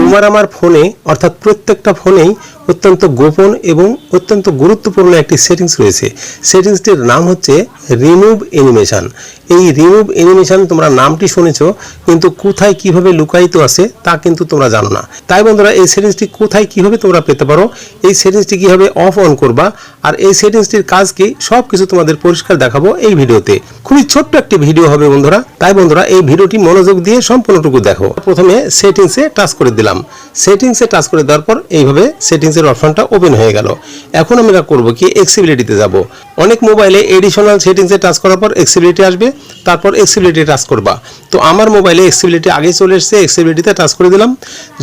তোমার আমার ফোনে অর্থাৎ প্রত্যেকটা ফোনেই অত্যন্ত গোপন এবং অত্যন্ত গুরুত্বপূর্ণ একটি সেটিংস রয়েছে। সেটিংসটির নাম হচ্ছে রিমুভ অ্যানিমেশন। এই রিমুভ অ্যানিমেশন তোমরা নামটি শুনেছো, কিন্তু কোথায় কীভাবে লুকায়িত আছে তা কিন্তু তোমরা জানো না। তাই বন্ধুরা, এই সেটিংসটি কোথায় কীভাবে তোমরা পেতে পারো, এই সেটিংসটি কীভাবে অফ অন করবা, আর এই সেটিংসটির কাজ কি সব কিছু তোমাদের পরিষ্কার দেখাবো এই ভিডিওতে। খুবই ছোট্ট একটি ভিডিও হবে বন্ধুরা। তাই বন্ধুরা, এই ভিডিওটি মনোযোগ দিয়ে সম্পূর্ণটুকু দেখো। প্রথমে সেটিংসে টাচ করে দিলাম। সেটিংসে টাচ করে দেওয়ার পর এইভাবে সেটিংসের অপশনটা ওপেন হয়ে গেল। এখন আমরা করব কি এক্সিবিলিটিতে যাব। অনেক মোবাইলে এডিশনাল সেটিংসে টাচ করার পর এক্সিবিলিটি আসবে, তারপর এক্সিবিলিটি টাচ করবা। তো আমার মোবাইলে এক্সিবিলিটি আগে চলে এসেছে, এক্সিবিলিটিতে টাচ করে দিলাম।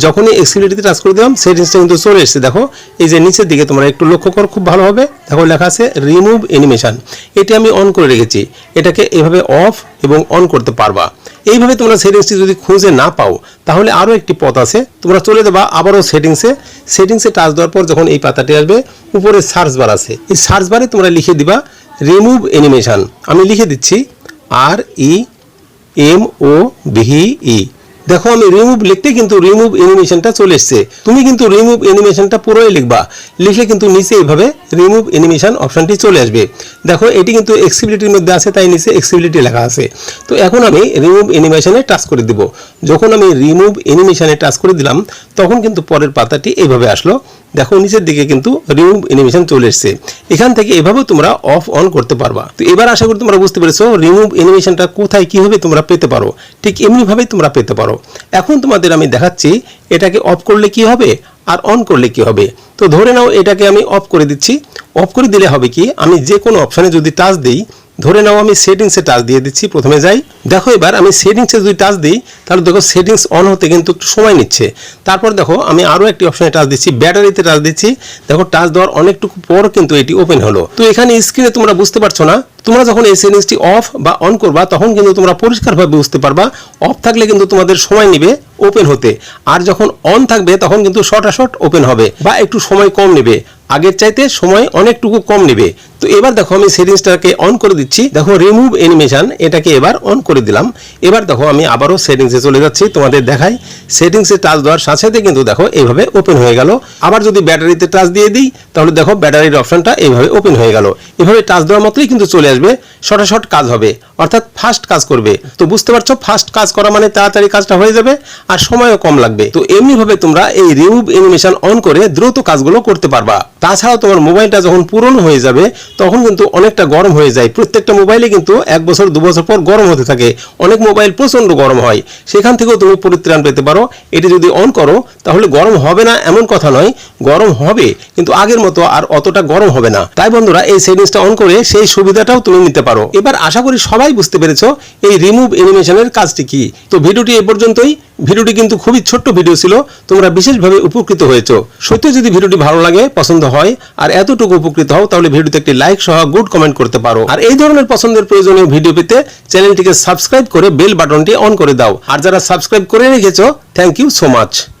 যখনই এক্সিবিলিটিতে টাচ করে দিলাম সেটিংসটা কিন্তু চলে এসেছে। দেখো, এই যে নিচের দিকে তোমরা একটু লক্ষ্য করো, খুব ভালো হবে। দেখো, লেখা আছে রিমুভ অ্যানিমেশন এটি আমি অন করে রেখেছি। এটাকে এভাবে অফ এবং অন করতে পারবা। এইভাবে তোমরা সেটিংসটি যদি খুঁজে না পাও, তাহলে আরও একটি পথ আছে। তোমরা চলে যাবা আবারও সেটিংসে সেটিংসে টাচ দেওয়ার পর যখন এই পাতাটি আসবে, উপরে সার্চ বার আছে। এই সার্চ বারে তোমরা লিখে দিবা রিমুভ অ্যানিমেশান আমি লিখে দিচ্ছি আর E M O V E দেখো, আমি রিমুভ লিখতে কিন্তু রিমুভ অ্যানিমেশনটা চলে এসছে। তুমি কিন্তু রিমুভ অ্যানিমেশনটা পুরোই লিখবা। লিখে কিন্তু নিচে এইভাবে রিমুভ অ্যানিমেশন অপশনটি চলে আসবে। দেখো, এটি কিন্তু এক্সিবিলিটির মধ্যে আছে, তাই নিচে এক্সিবিলিটি লেখা আছে। তো এখন আমি রিমুভ অ্যানিমেশনে টাচ করে দিব। যখন আমি রিমুভ অ্যানিমেশনে টাচ করে দিলাম, তখন কিন্তু পরের পাতাটি এইভাবে আসলো। দেখো নিচের দিকে কিন্তু রিমুভ অ্যানিমেশন চলে এসছে। এখান থেকে এভাবে তোমরা অফ অন করতে পারবা। তো এবার আশা করি তোমরা বুঝতে পেরেছ রিমুভ অ্যানিমেশনটা কোথায় কীভাবে তোমরা পেতে পারো, ঠিক এমনিভাবেই তোমরা পেতে পারো। এখন তোমাদের আমি দেখাচ্ছি, এটাকে অফ করলে কি হবে আর অন করলে কি হবে। তো ধরে নাও এটাকে আমি অফ করে দিচ্ছি। অফ করে দিলে হবে কি, আমি যে কোনো অপশানে যদি টাচ দিই ধরে নাও আমি সেটিংসে টাচ দিয়ে দিচ্ছি, প্রথমে যাই। দেখো এবার আমি সেটিংসে যদি টাচ দিই, তাহলে দেখো সেটিংস অন হতে কিন্তু একটু সময় নিচ্ছে। তারপর দেখো আমি আরও একটি অপশনে টাচ দিচ্ছি ব্যাটারিতে টাচ দিচ্ছি। দেখো টাচ দেওয়ার অনেকটুকু পর কিন্তু এটি ওপেন হলো। তো এখানে স্ক্রিনে তোমরা বুঝতে পারছ না, তোমরা যখন এই সেটিংসটি অফ বা অন করবা, তখন কিন্তু তোমরা পরিষ্কারভাবে বুঝতে পারবা অফ থাকলে কিন্তু তোমাদের সময় নেবে ওপেন হতে। আর যখন অন থাকবে, তখন কিন্তু শর্ট ওপেন হবে, বা একটু সময় কম নেবে। আগের চাইতে সময় অনেকটুকু কম নেবে। তো এবার দেখো আমি সেটিংসটাকে অন করে দিচ্ছি। দেখো রিমুভ অ্যানিমেশন এটাকে এবার অন করে দিলাম। এবার দেখো আমি আবারও সেটিংসে চলে যাচ্ছি, তোমাদের দেখাই। সেটিংসে টাচ দেওয়ার সাথে সাথে কিন্তু দেখো এইভাবে ওপেন হয়ে গেল। আবার যদি ব্যাটারিতে টাচ দিয়ে দিই, তাহলে দেখো ব্যাটারির অপশনটা এইভাবে ওপেন হয়ে গেল। এভাবে টাচ দেওয়ার মতোই কিন্তু চলে আসবে শর্ট কাজ হবে, অর্থাৎ ফাস্ট কাজ করবে। তো বুঝতে পারছ ফাস্ট কাজ করা মানে তাড়াতাড়ি কাজটা হয়ে যাবে, আর সময়ও কম লাগবে। তো এমনিভাবে তোমরা এই রিমুভ অ্যানিমেশন অন করে দ্রুত কাজগুলো করতে পারবা। তাছাড়াও তোমার মোবাইলটা যখন পুরনো হয়ে যাবে তখন কিন্তু অনেকটা গরম হয়ে যায়। প্রত্যেকটা মোবাইলে কিন্তু এক বছর, দু বছর পর গরম হতে থাকে। অনেক মোবাইল প্রচণ্ড গরম হয়। সেখান থেকেও তুমি পরিত্রাণ পেতে পারো। এটি যদি অন করো, তাহলে গরম হবে না এমন কথা নয়। গরম হবে, কিন্তু আগের মতো আর অতটা গরম হবে না। তাই বন্ধুরা, এই সেটিংসটা অন করে সেই সুবিধাটাও তুমি নিতে পারো। এবার আশা করি সবাই বুঝতে পেরেছ, এই রিমুভ অ্যানিমেশনের কাজটি কি। তো ভিডিওটি এ পর্যন্তই। ভিডিওটি কিন্তু খুবই ছোট্ট ভিডিও ছিল, তোমরা বিশেষভাবে উপকৃত হয়েছ। সত্যি যদি ভিডিওটি ভালো লাগে, পছন্দ হয়, আর এতটুকু উপকৃত হও, তাহলে ভিডিওতে একটি লাইক সহ গুড কমেন্ট করতে পারো। আর এই ধরনের পছন্দের প্রয়োজনীয় ভিডিও পেতে চ্যানেলটিকে সাবস্ক্রাইব করে বেল বাটনটি অন করে দাও। আর যারা সাবস্ক্রাইব করে রেখেছো থ্যাংক ইউ সো মাচ